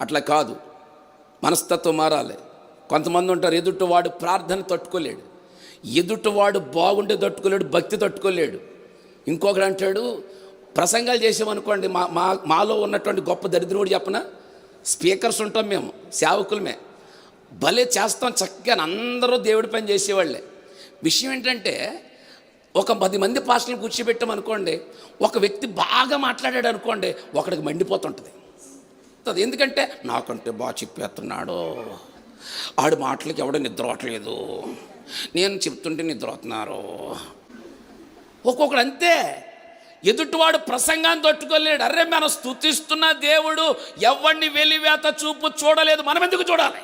అట్లా కాదు. మనస్తత్వం మారాలి. కొంతమంది ఉంటారు ఎదుటివాడు ప్రార్థన తట్టుకోలేడు. ఎదుటివాడు బాగుంటే తట్టుకోలేడు భక్తి తట్టుకోలేడు. ఇంకొకడు అంటాడు ప్రసంగాలు చేసామనుకోండి మా మా మాలో ఉన్నటువంటి గొప్ప దరిద్రుడు చెప్పన? స్పీకర్స్ ఉంటాం మేము సేవకులమే. భలే చేస్తాం చక్కగా అందరూ దేవుడి పని చేసేవాళ్ళే. విషయం ఏంటంటే ఒక పది మంది పాస్టర్లు కూర్చోబెట్టామనుకోండి ఒక వ్యక్తి బాగా మాట్లాడాడు అనుకోండి ఒకడికి మండిపోతుంటుంది. అది ఎందుకంటే నాకంటే బాగా చెప్పేస్తున్నాడు. ఆడి మాటలకి ఎవడో నిద్రవట్లేదు నేను చెప్తుంటే నిద్రవుతున్నారు ఒక్కొక్కడు అంతే. ఎదుటివాడు ప్రసంగాన్ని తట్టుకోలేడు. అరే మనం స్థుతిస్తున్న దేవుడు ఎవరిని వెలివేత చూపు చూడలేదు. మనం ఎందుకు చూడాలి?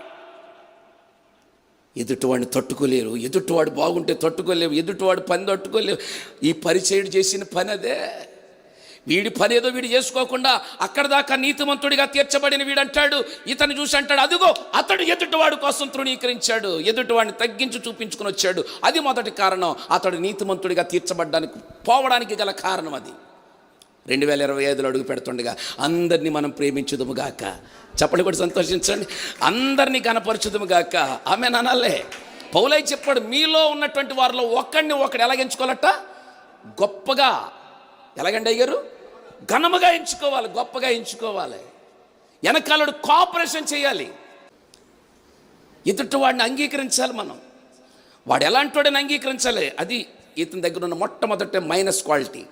ఎదుటివాడిని తట్టుకోలేరు. ఎదుటివాడు బాగుంటే తట్టుకోలేవు. ఎదుటివాడు పని తట్టుకోలేవు. ఈ పరిచయుడు చేసిన పని అదే. వీడి పనేదో వీడు చేసుకోకుండా అక్కడ దాకా నీతిమంతుడిగా తీర్చబడిన వీడు అంటాడు ఇతను చూసి అంటాడు అదిగో అతడు ఎదుటివాడు కోసం తృణీకరించాడు. ఎదుటివాడిని తగ్గించి చూపించుకుని వచ్చాడు. అది మొదటి కారణం. అతడు నీతిమంతుడిగా తీర్చబడ్డానికి పోవడానికి గల కారణం అది. రెండు వేల ఇరవై ఐదులో అడుగు పెడుతుండగా అందరినీ మనం ప్రేమించుదుము గాక. చెప్పండి కూడా సంతోషించండి. అందరినీ కనపరచుదుముగాక ఆమె నానాలే పౌలై చెప్పాడు మీలో ఉన్నటువంటి వారిలో ఒక్కడిని ఒకడు ఎలాగించుకోవాలట గొప్పగా ఎలాగండి అయ్యారు ఘనముగా ఎంచుకోవాలి గొప్పగా ఎంచుకోవాలి. వెనకాలడు కోఆపరేషన్ చేయాలి. ఎదుటి వాడిని అంగీకరించాలి మనం. వాడు ఎలాంటి వాడిని అంగీకరించాలి? అది ఇతని దగ్గర ఉన్న మొట్టమొదటి మైనస్ క్వాలిటీ